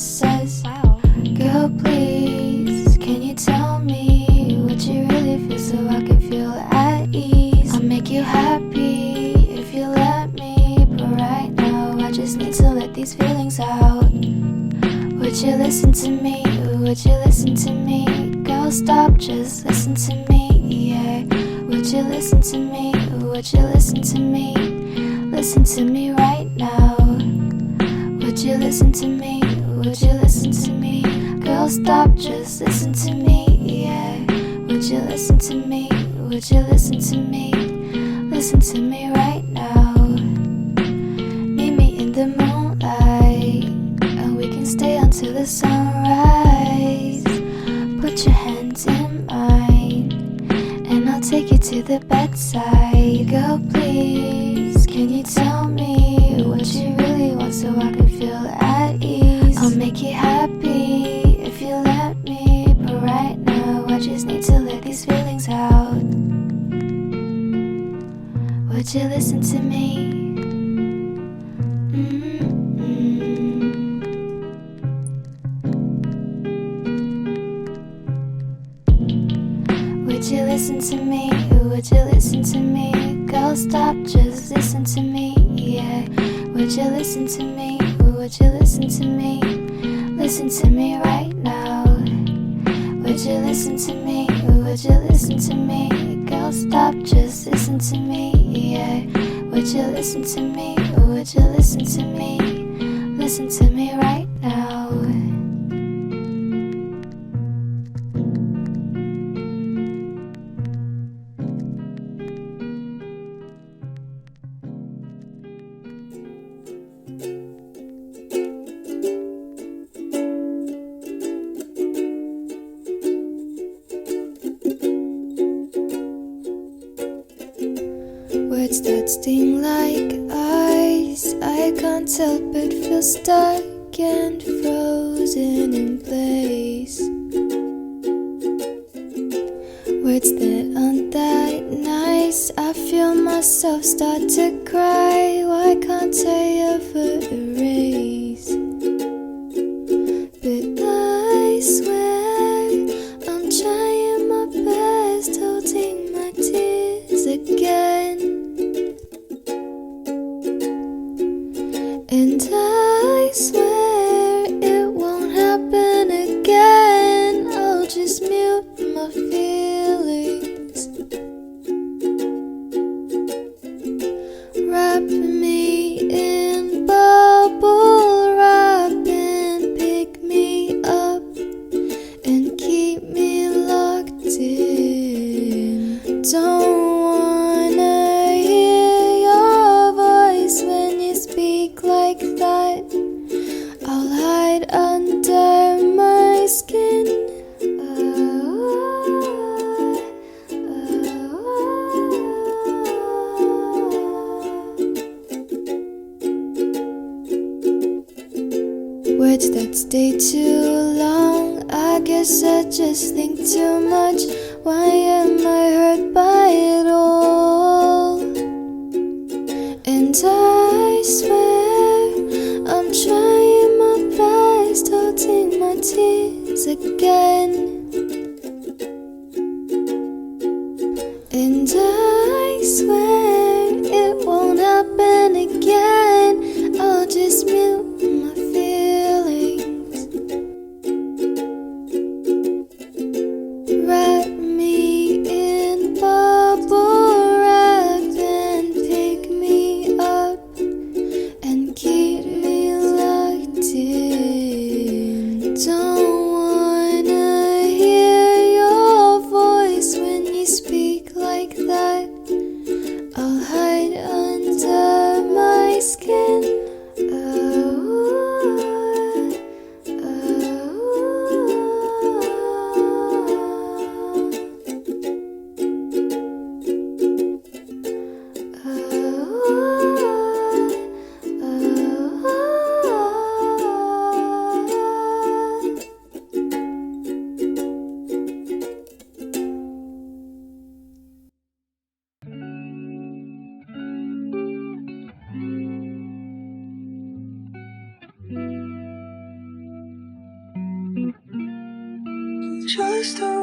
just says, wow. Girl, please, can you tell me what you really feel so I can feel at ease? I'll make you happy if you let me, but right now I just need to let these feelings out. Would you listen to me? Would you listen to me? Girl, stop, just listen to me, yeah. Would you listen to me? Would you listen to me? Listen to me right now. Would you listen to me? Would you listen to me? Girl, stop, just listen to me, yeah. Would you listen to me? Would you listen to me? Listen to me right now. Meet me in the moonlight, and we can stay until the sunrise. Put your hands in mine, and I'll take you to the bedside. Girl, please, can you tell Would you listen to me? Mm-hmm. Would you listen to me? Would you listen to me? Girl, stop, just listen to me, yeah. Would you listen to me? Would you listen to me? Listen to me right now. Would you listen to me? Would you listen to me? Stop, just listen to me, yeah. Would you listen to me? Would you listen to me? Listen to me right now. Words that sting like ice. I can't help but feel stuck and frozen in place. Words that aren't that nice. I feel myself start to cry. Why can't I ever erase? Don't wanna hear your voice when you speak like that. I'll hide under my skin. Words that stay too long. I guess I just think too much. Why am I hurt by it all? Just a